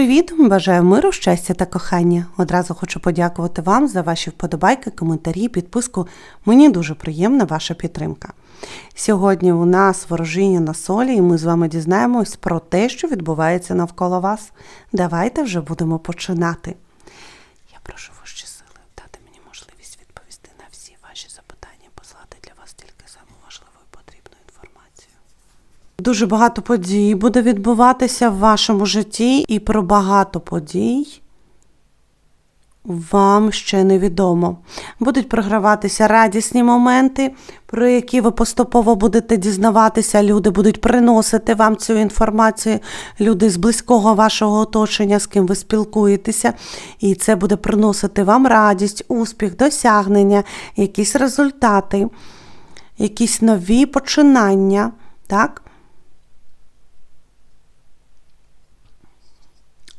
привіт! Бажаю миру, щастя та кохання. Одразу хочу подякувати вам за ваші вподобайки, коментарі, підписку. Мені дуже приємна ваша підтримка. Сьогодні у нас ворожіння на солі, і ми з вами дізнаємось про те, що відбувається навколо вас. Давайте вже будемо починати. Я прошу вищі сили дати мені можливість відповісти на всі ваші запитання, послати для вас тільки саму важливу і потрібну інформацію. Дуже багато подій буде відбуватися в вашому житті, і про багато подій вам ще невідомо. Будуть програватися радісні моменти, про які ви поступово будете дізнаватися. Люди будуть приносити вам цю інформацію, люди з близького вашого оточення, з ким ви спілкуєтеся, і це буде приносити вам радість, успіх, досягнення, якісь результати, якісь нові починання. Так?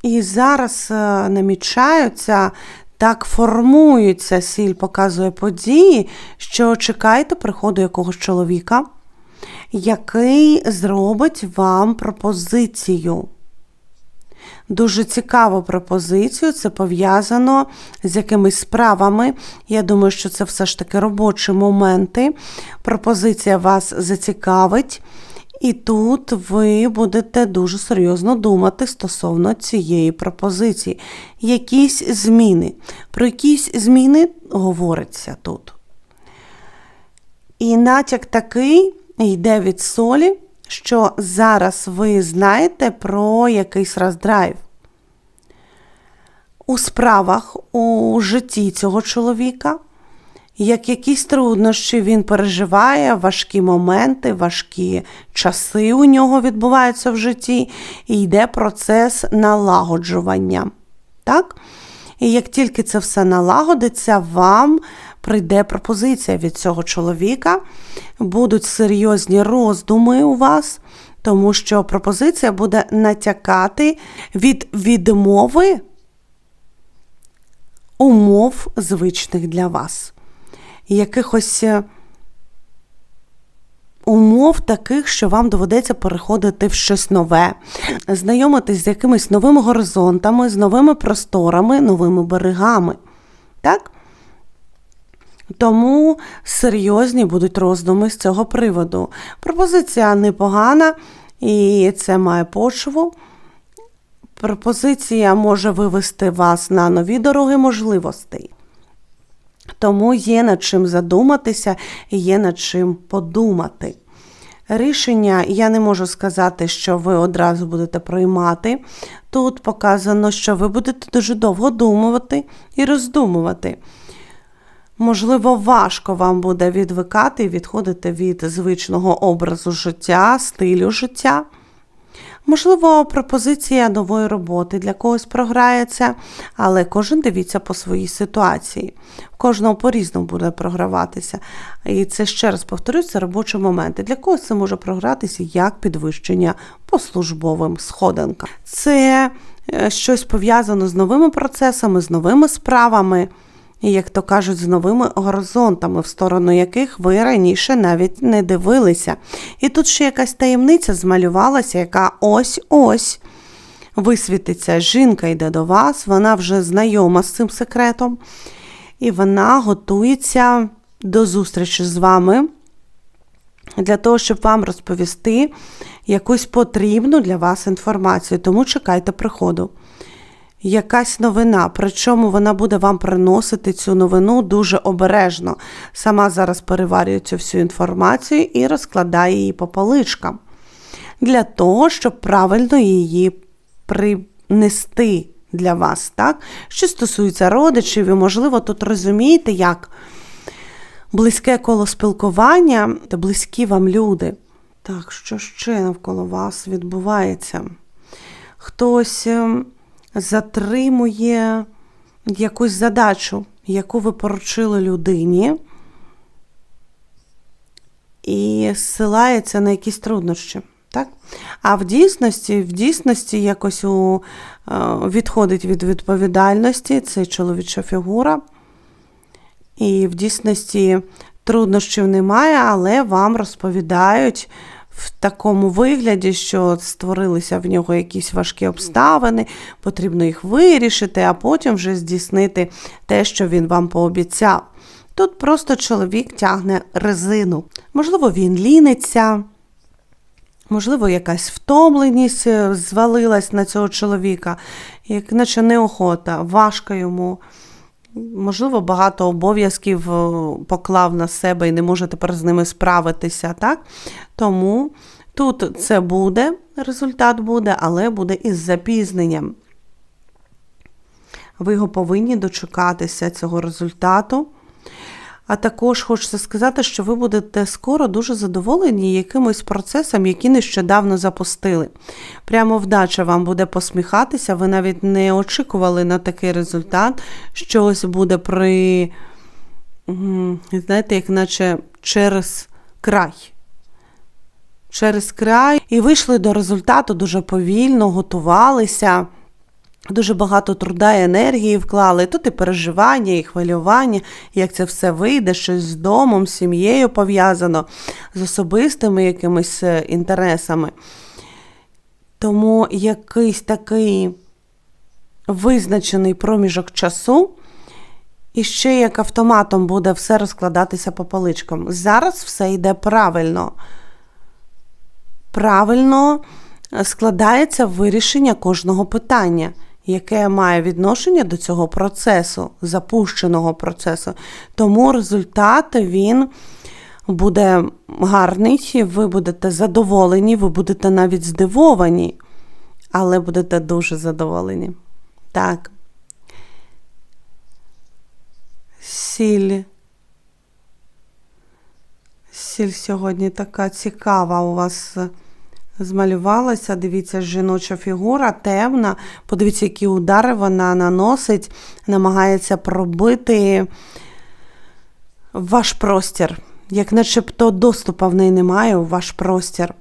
І зараз е, намічаються, так формуються, сіль показує події, що чекайте приходу якогось чоловіка, який зробить вам пропозицію. Дуже цікаву пропозицію, це пов'язано з якимись справами. Я думаю, що це все ж таки робочі моменти. Пропозиція вас зацікавить. І тут ви будете дуже серйозно думати стосовно цієї пропозиції. Якісь зміни. Про якісь зміни говориться тут. І натяк такий йде від солі, що зараз ви знаєте про якийсь роздрайв. У справах, у житті цього чоловіка як якісь труднощі він переживає, важкі моменти, важкі часи у нього відбуваються в житті, і йде процес налагоджування. Так? І як тільки це все налагодиться, вам прийде пропозиція від цього чоловіка, будуть серйозні роздуми у вас, тому що пропозиція буде натякати від відмови умов звичних для вас якихось е, умов таких, що вам доведеться переходити в щось нове, знайомитись з якимись новими горизонтами, з новими просторами, новими берегами. Так? Тому серйозні будуть роздуми з цього приводу. Пропозиція непогана, і це має почву. Пропозиція може вивести вас на нові дороги можливостей. Тому є над чим задуматися і є над чим подумати. Рішення я не можу сказати, що ви одразу будете приймати. Тут показано, що ви будете дуже довго думувати і роздумувати. Можливо, важко вам буде відвикати і відходити від звичного образу життя, стилю життя. Можливо, пропозиція нової роботи для когось програється, але кожен дивіться по своїй ситуації. В кожного по-різному буде програватися. І це ще раз повторюсь, це робочі моменти. Для когось це може програтися як підвищення по службовим сходинкам. Це е, щось пов'язано з новими процесами, з новими справами. І, як то кажуть, з новими горизонтами, в сторону яких ви раніше навіть не дивилися. І тут ще якась таємниця змалювалася, яка ось-ось висвітиться. Жінка йде до вас, вона вже знайома з цим секретом, і вона готується до зустрічі з вами для того, щоб вам розповісти якусь потрібну для вас інформацію. Тому чекайте приходу якась новина, причому вона буде вам приносити цю новину дуже обережно. Сама зараз переварює цю всю інформацію і розкладає її по поличкам. Для того, щоб правильно її принести для вас. так? Що стосується родичів, і, можливо, тут розумієте, як близьке коло спілкування, та близькі вам люди. Так, що ще навколо вас відбувається? Хтось. Затримує якусь задачу, яку ви поручили людині, і зсилається на якісь труднощі. Так? А в дійсності, в дійсності якось у, е, відходить від відповідальності, це чоловіча фігура. І в дійсності труднощів немає, але вам розповідають в такому вигляді, що створилися в нього якісь важкі обставини, потрібно їх вирішити, а потім вже здійснити те, що він вам пообіцяв. Тут просто чоловік тягне резину. Можливо, він ліниться. Можливо, якась втомленість е, звалилась на цього чоловіка, як наче неохота, важко йому. Можливо, багато обов'язків е, поклав на себе і не може тепер з ними справитися, так? Тому тут це буде, результат буде, але буде із запізненням. Ви його повинні дочекатися цього результату. А також хочеться сказати, що ви будете скоро дуже задоволені якимось процесом, який нещодавно запустили. Прямо вдача вам буде посміхатися, ви навіть не очікували на такий результат. Щось буде при, знаєте, як наче через край. Через край. І вийшли до результату дуже повільно, готувалися. Дуже багато труда і енергії вклали. Тут і переживання, і хвилювання, як це все вийде, щось з домом, з сім'єю пов'язано, з особистими якимись е, інтересами. Тому якийсь такий визначений проміжок часу, і ще як автоматом буде все розкладатися по поличкам. Зараз все йде правильно. Правильно е, складається вирішення кожного питання яке має відношення до цього процесу, запущеного процесу. Тому результат він буде гарний, ви будете задоволені, ви будете навіть здивовані, але будете дуже задоволені. Так. Сіль. Сіль сьогодні така цікава у вас змалювалася. Дивіться, жіноча фігура темна. Подивіться, які удари вона наносить, намагається пробити ваш простір. Як начебто доступу в неї немає у ваш простір.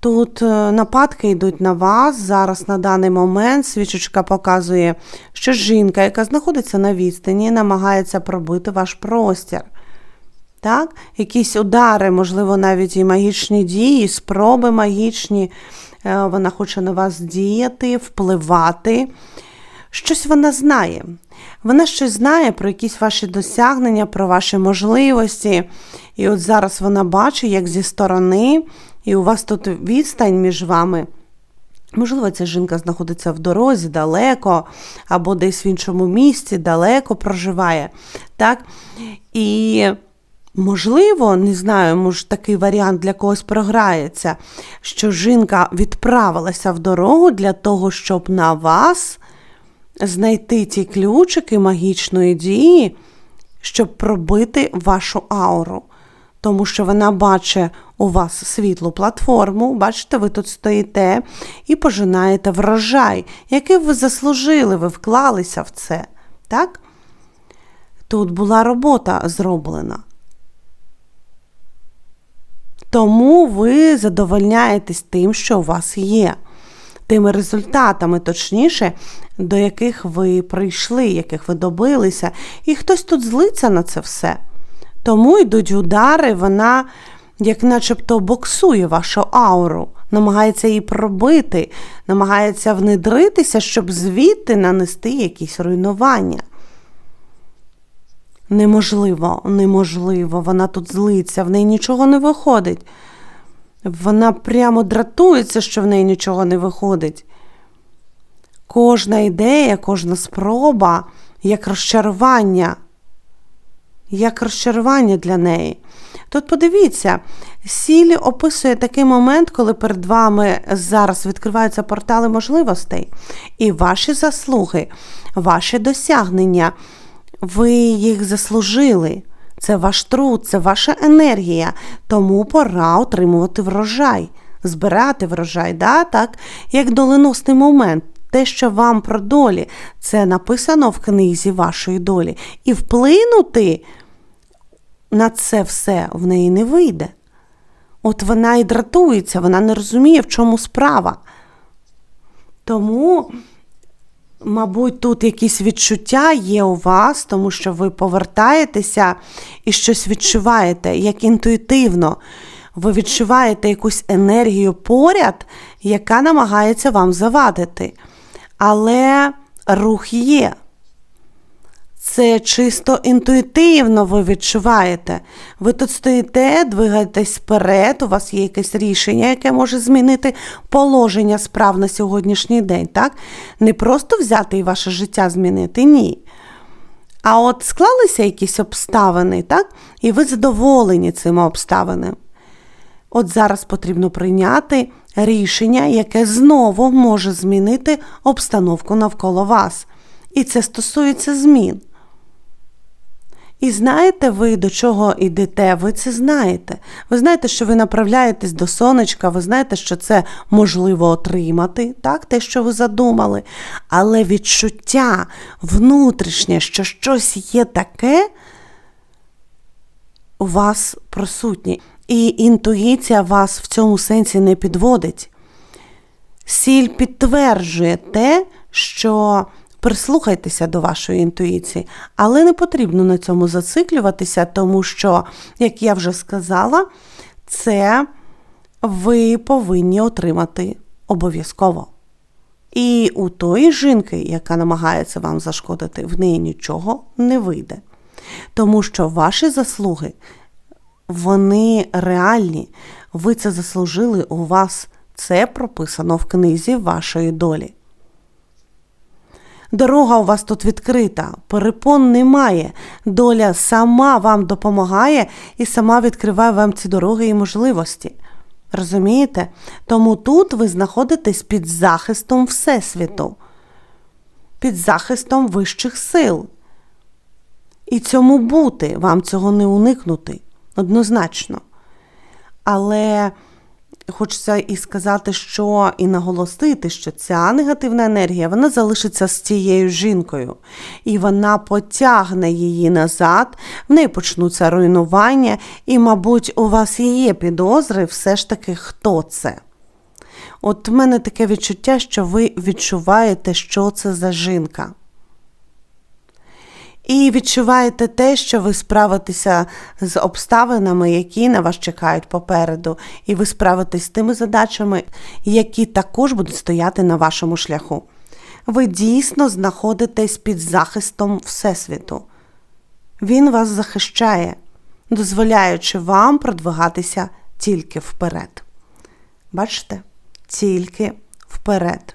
Тут е, нападки йдуть на вас. Зараз на даний момент свічечка показує, що жінка, яка знаходиться на відстані, намагається пробити ваш простір. Так? Якісь удари, можливо, навіть і магічні дії, спроби магічні. Е, вона хоче на вас діяти, впливати. Щось вона знає. Вона щось знає про якісь ваші досягнення, про ваші можливості. І от зараз вона бачить, як зі сторони, і у вас тут відстань між вами. Можливо, ця жінка знаходиться в дорозі далеко, або десь в іншому місці, далеко проживає. Так? І Можливо, не знаю, може такий варіант для когось програється, що жінка відправилася в дорогу для того, щоб на вас знайти ті ключики магічної дії, щоб пробити вашу ауру. Тому що вона бачить у вас світлу платформу, бачите, ви тут стоїте і пожинаєте врожай, який ви заслужили, ви вклалися в це. Так? Тут була робота зроблена. Тому ви задовольняєтесь тим, що у вас є, тими результатами, точніше, до яких ви прийшли, яких ви добилися, і хтось тут злиться на це все. Тому йдуть удари, вона, як начебто, боксує вашу ауру, намагається її пробити, намагається внедритися, щоб звідти нанести якісь руйнування. Неможливо, неможливо, вона тут злиться, в неї нічого не виходить. Вона прямо дратується, що в неї нічого не виходить. Кожна ідея, кожна спроба, як розчарування, як розчарування для неї. Тут подивіться, Сілі описує такий момент, коли перед вами зараз відкриваються портали можливостей, і ваші заслуги, ваші досягнення ви їх заслужили. Це ваш труд, це ваша енергія, тому пора отримувати врожай, збирати врожай, да? так? як доленосний момент. Те, що вам про долі, це написано в книзі вашої долі. І вплинути на це все в неї не вийде. От вона і дратується, вона не розуміє, в чому справа. Тому Мабуть, тут якісь відчуття є у вас, тому що ви повертаєтеся і щось відчуваєте, як інтуїтивно. Ви відчуваєте якусь енергію поряд, яка намагається вам завадити. Але рух є. Це чисто інтуїтивно ви відчуваєте. Ви тут стоїте, двигаєтесь вперед, у вас є якесь рішення, яке може змінити положення справ на сьогоднішній день. так? Не просто взяти і ваше життя змінити, ні. А от склалися якісь обставини, так? І ви задоволені цими обставинами. От зараз потрібно прийняти рішення, яке знову може змінити обстановку навколо вас. І це стосується змін. І знаєте ви, до чого йдете, ви це знаєте. Ви знаєте, що ви направляєтесь до сонечка, ви знаєте, що це можливо отримати, так, те, що ви задумали. Але відчуття внутрішнє, що щось є таке, у вас присутнє. І інтуїція вас в цьому сенсі не підводить. Сіль підтверджує те, що прислухайтеся до вашої інтуїції, але не потрібно на цьому зациклюватися, тому що, як я вже сказала, це ви повинні отримати обов'язково. І у тої жінки, яка намагається вам зашкодити, в неї нічого не вийде. Тому що ваші заслуги, вони реальні, ви це заслужили, у вас це прописано в книзі вашої долі. Дорога у вас тут відкрита, перепон немає. Доля сама вам допомагає і сама відкриває вам ці дороги і можливості. Розумієте? Тому тут ви знаходитесь під захистом Всесвіту, під захистом вищих сил. І цьому бути, вам цього не уникнути однозначно. Але хочеться і сказати, що і наголосити, що ця негативна енергія вона залишиться з цією жінкою, і вона потягне її назад, в неї почнуться руйнування, і, мабуть, у вас є підозри, все ж таки, хто це. От в мене таке відчуття, що ви відчуваєте, що це за жінка. І відчуваєте те, що ви справитеся з обставинами, які на вас чекають попереду, і ви справитесь з тими задачами, які також будуть стояти на вашому шляху. Ви дійсно знаходитесь під захистом Всесвіту. Він вас захищає, дозволяючи вам продвигатися тільки вперед. Бачите? Тільки вперед.